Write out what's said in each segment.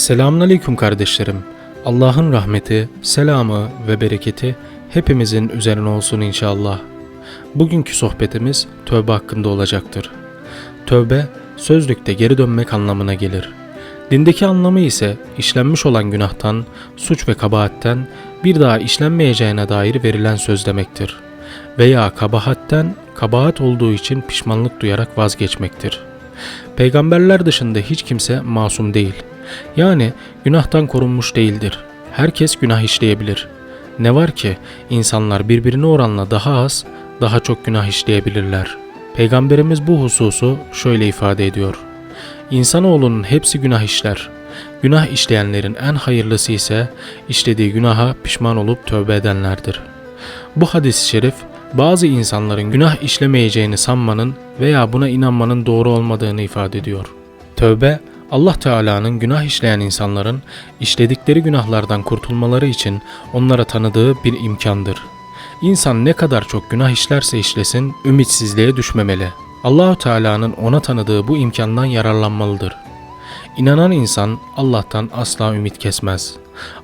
Selamünaleyküm kardeşlerim. Allah'ın rahmeti, selamı ve bereketi hepimizin üzerine olsun inşallah. Bugünkü sohbetimiz tövbe hakkında olacaktır. Tövbe, sözlükte geri dönmek anlamına gelir. Dindeki anlamı ise işlenmiş olan günahtan, suç ve kabahatten bir daha işlenmeyeceğine dair verilen söz demektir. Veya kabahatten, kabahat olduğu için pişmanlık duyarak vazgeçmektir. Peygamberler dışında hiç kimse masum değil. Yani günahtan korunmuş değildir. Herkes günah işleyebilir. Ne var ki insanlar birbirine oranla daha az, daha çok günah işleyebilirler. Peygamberimiz bu hususu şöyle ifade ediyor. İnsanoğlunun hepsi günah işler. Günah işleyenlerin en hayırlısı ise işlediği günaha pişman olup tövbe edenlerdir. Bu hadis-i şerif bazı insanların günah işlemeyeceğini sanmanın veya buna inanmanın doğru olmadığını ifade ediyor. Tövbe, Allah Teala'nın günah işleyen insanların işledikleri günahlardan kurtulmaları için onlara tanıdığı bir imkandır. İnsan ne kadar çok günah işlerse işlesin ümitsizliğe düşmemeli. Allahu Teala'nın ona tanıdığı bu imkandan yararlanmalıdır. İnanan insan Allah'tan asla ümit kesmez.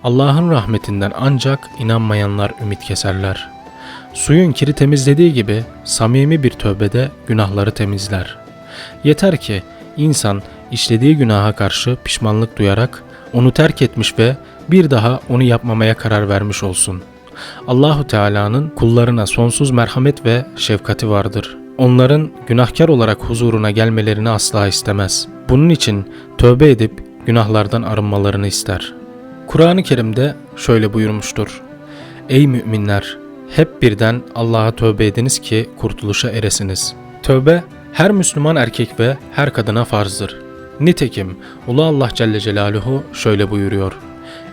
Allah'ın rahmetinden ancak inanmayanlar ümit keserler. Suyun kiri temizlediği gibi samimi bir tövbede günahları temizler. Yeter ki insan işlediği günaha karşı pişmanlık duyarak onu terk etmiş ve bir daha onu yapmamaya karar vermiş olsun. Allahu Teala'nın kullarına sonsuz merhamet ve şefkati vardır. Onların günahkar olarak huzuruna gelmelerini asla istemez. Bunun için tövbe edip günahlardan arınmalarını ister. Kur'an-ı Kerim'de şöyle buyurmuştur. Ey müminler! Hep birden Allah'a tövbe ediniz ki kurtuluşa eresiniz. Tövbe her Müslüman erkek ve her kadına farzdır. Nitekim Ulu Allah Celle Celaluhu şöyle buyuruyor.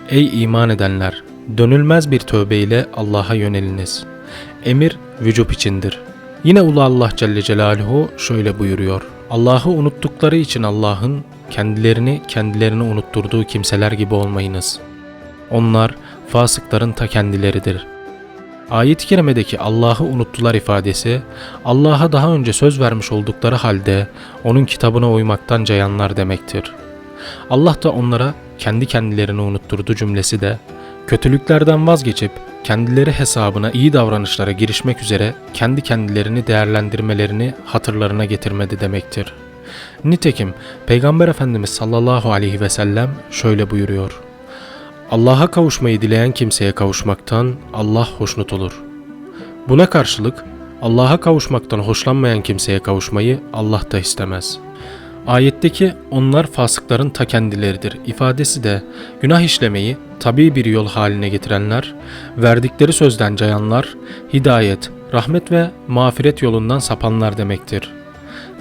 Ey iman edenler! Dönülmez bir tövbe ile Allah'a yöneliniz. Emir vücub içindir. Yine Ulu Allah Celle Celaluhu şöyle buyuruyor. Allah'ı unuttukları için Allah'ın kendilerini kendilerine unutturduğu kimseler gibi olmayınız. Onlar fasıkların ta kendileridir. Ayet-i kerimedeki Allah'ı unuttular ifadesi, Allah'a daha önce söz vermiş oldukları halde onun kitabına uymaktan cayanlar demektir. Allah da onlara kendi kendilerini unutturdu cümlesi de, kötülüklerden vazgeçip kendileri hesabına iyi davranışlara girişmek üzere kendi kendilerini değerlendirmelerini hatırlarına getirmedi demektir. Nitekim Peygamber Efendimiz sallallahu aleyhi ve sellem şöyle buyuruyor. Allah'a kavuşmayı dileyen kimseye kavuşmaktan Allah hoşnut olur. Buna karşılık Allah'a kavuşmaktan hoşlanmayan kimseye kavuşmayı Allah da istemez. Ayetteki onlar fasıkların ta kendileridir ifadesi de günah işlemeyi tabii bir yol haline getirenler, verdikleri sözden cayanlar, hidayet, rahmet ve mağfiret yolundan sapanlar demektir.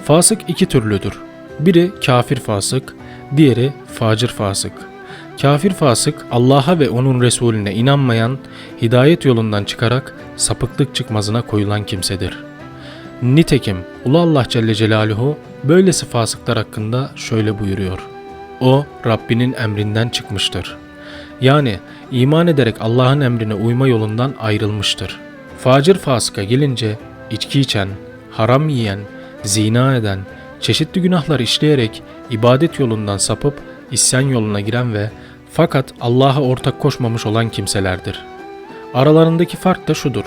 Fasık iki türlüdür. Biri kafir fasık, diğeri facir fasık. Kafir fasık Allah'a ve onun Resulüne inanmayan, hidayet yolundan çıkarak sapıklık çıkmazına koyulan kimsedir. Nitekim Ulu Allah Celle Celaluhu böylesi fasıklar hakkında şöyle buyuruyor. O Rabbinin emrinden çıkmıştır. Yani iman ederek Allah'ın emrine uyma yolundan ayrılmıştır. Facir fasıka gelince içki içen, haram yiyen, zina eden, çeşitli günahlar işleyerek ibadet yolundan sapıp isyan yoluna giren ve fakat Allah'a ortak koşmamış olan kimselerdir. Aralarındaki fark da şudur.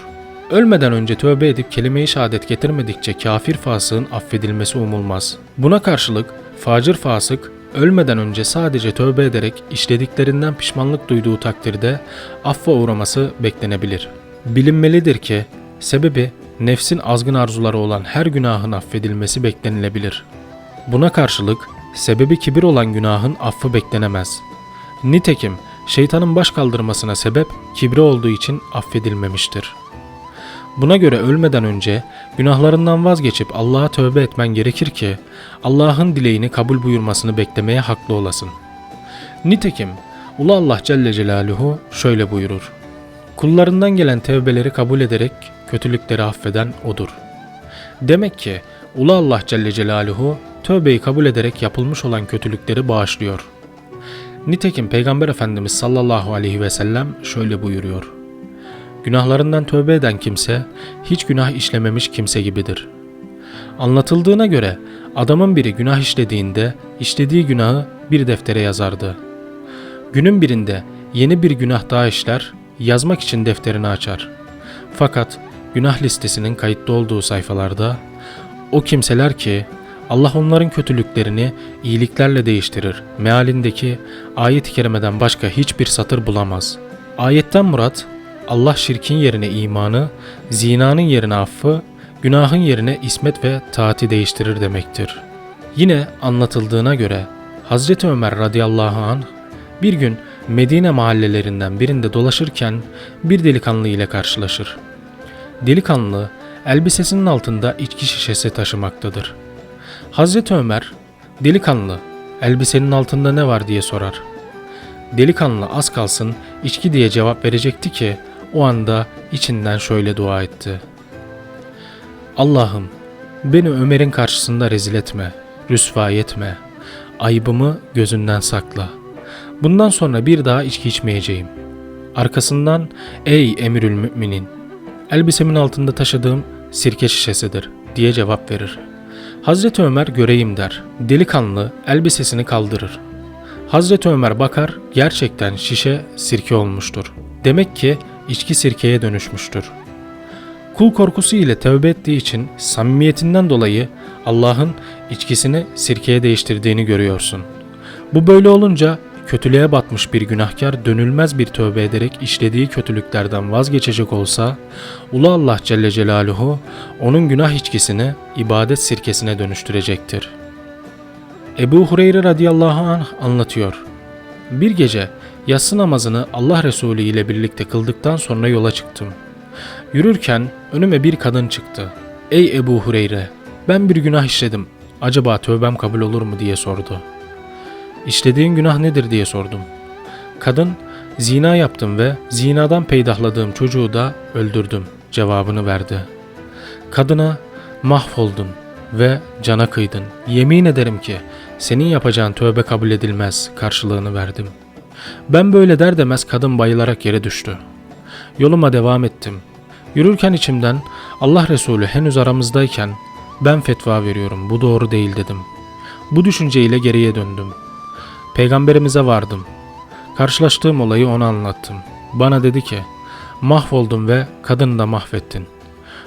Ölmeden önce tövbe edip kelime-i şehadet getirmedikçe kafir fasığın affedilmesi umulmaz. Buna karşılık facir fasık ölmeden önce sadece tövbe ederek işlediklerinden pişmanlık duyduğu takdirde affa uğraması beklenebilir. Bilinmelidir ki sebebi nefsin azgın arzuları olan her günahın affedilmesi beklenilebilir. Buna karşılık sebebi kibir olan günahın affı beklenemez. Nitekim şeytanın baş kaldırmasına sebep kibri olduğu için affedilmemiştir. Buna göre ölmeden önce günahlarından vazgeçip Allah'a tövbe etmen gerekir ki Allah'ın dileğini kabul buyurmasını beklemeye haklı olasın. Nitekim Ulu Allah Celle Celaluhu şöyle buyurur. Kullarından gelen tevbeleri kabul ederek kötülükleri affeden O'dur. Demek ki Ulu Allah Celle Celaluhu tövbeyi kabul ederek yapılmış olan kötülükleri bağışlıyor. Nitekim Peygamber Efendimiz sallallahu aleyhi ve sellem şöyle buyuruyor. Günahlarından tövbe eden kimse hiç günah işlememiş kimse gibidir. Anlatıldığına göre adamın biri günah işlediğinde işlediği günahı bir deftere yazardı. Günün birinde yeni bir günah daha işler, yazmak için defterini açar. Fakat günah listesinin kayıtlı olduğu sayfalarda o kimseler ki Allah onların kötülüklerini iyiliklerle değiştirir. Mealindeki ayet-i kerimeden başka hiçbir satır bulamaz. Ayetten murat Allah şirkin yerine imanı, zinanın yerine affı, günahın yerine ismet ve taati değiştirir demektir. Yine anlatıldığına göre Hazreti Ömer radıyallahu anh bir gün Medine mahallelerinden birinde dolaşırken bir delikanlı ile karşılaşır. Delikanlı elbisesinin altında içki şişesi taşımaktadır. Hazreti Ömer, delikanlı elbisenin altında ne var diye sorar. Delikanlı az kalsın içki diye cevap verecekti ki o anda içinden şöyle dua etti. Allah'ım beni Ömer'in karşısında rezil etme, rüsva etme, ayıbımı gözünden sakla. Bundan sonra bir daha içki içmeyeceğim. Arkasından ey emirül müminin, elbisemin altında taşıdığım sirke şişesidir diye cevap verir. Hazreti Ömer göreyim der. Delikanlı elbisesini kaldırır. Hazreti Ömer bakar gerçekten şişe sirke olmuştur. Demek ki içki sirkeye dönüşmüştür. Kul korkusu ile tövbe ettiği için samimiyetinden dolayı Allah'ın içkisini sirkeye değiştirdiğini görüyorsun. Bu böyle olunca kötülüğe batmış bir günahkar dönülmez bir tövbe ederek işlediği kötülüklerden vazgeçecek olsa, Ulu Allah Celle Celaluhu onun günah içkisini ibadet sirkesine dönüştürecektir. Ebu Hureyre radıyallahu anh anlatıyor. Bir gece yatsı namazını Allah Resulü ile birlikte kıldıktan sonra yola çıktım. Yürürken önüme bir kadın çıktı. Ey Ebu Hureyre, ben bir günah işledim. Acaba tövbem kabul olur mu diye sordu. İşlediğin günah nedir diye sordum. Kadın, zina yaptım ve zinadan peydahladığım çocuğu da öldürdüm cevabını verdi. Kadına, mahvoldun ve cana kıydın. Yemin ederim ki senin yapacağın tövbe kabul edilmez karşılığını verdim. Ben böyle der demez kadın bayılarak yere düştü. Yoluma devam ettim. Yürürken içimden Allah Resulü henüz aramızdayken ben fetva veriyorum bu doğru değil dedim. Bu düşünceyle geriye döndüm. Peygamberimize vardım. Karşılaştığım olayı ona anlattım. Bana dedi ki, mahvoldum ve kadını da mahvettin.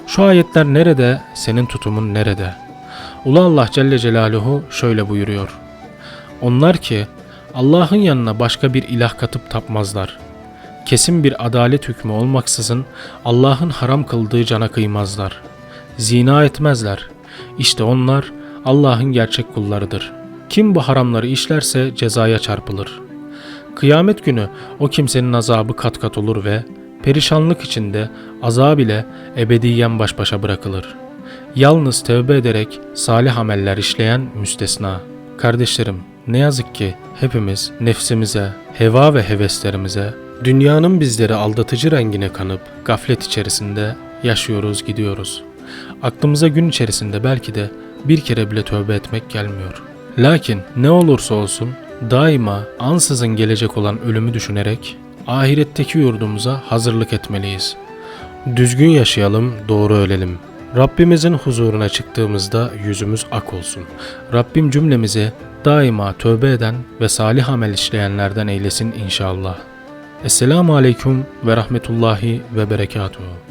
Şu ayetler nerede, senin tutumun nerede? Ulu Allah Celle Celaluhu şöyle buyuruyor. Onlar ki Allah'ın yanına başka bir ilah katıp tapmazlar. Kesin bir adalet hükmü olmaksızın Allah'ın haram kıldığı cana kıymazlar. Zina etmezler. İşte onlar Allah'ın gerçek kullarıdır.'' Kim bu haramları işlerse cezaya çarpılır. Kıyamet günü o kimsenin azabı kat kat olur ve perişanlık içinde azab ile ebediyen baş başa bırakılır. Yalnız tevbe ederek salih ameller işleyen müstesna. Kardeşlerim, ne yazık ki hepimiz nefsimize, heva ve heveslerimize, dünyanın bizleri aldatıcı rengine kanıp gaflet içerisinde yaşıyoruz gidiyoruz. Aklımıza gün içerisinde belki de bir kere bile tövbe etmek gelmiyor.'' Lakin ne olursa olsun daima ansızın gelecek olan ölümü düşünerek ahiretteki yurdumuza hazırlık etmeliyiz. Düzgün yaşayalım, doğru ölelim. Rabbimizin huzuruna çıktığımızda yüzümüz ak olsun. Rabbim cümlemizi daima tövbe eden ve salih amel işleyenlerden eylesin inşallah. Esselamu Aleyküm ve Rahmetullahi ve Berekatuhu.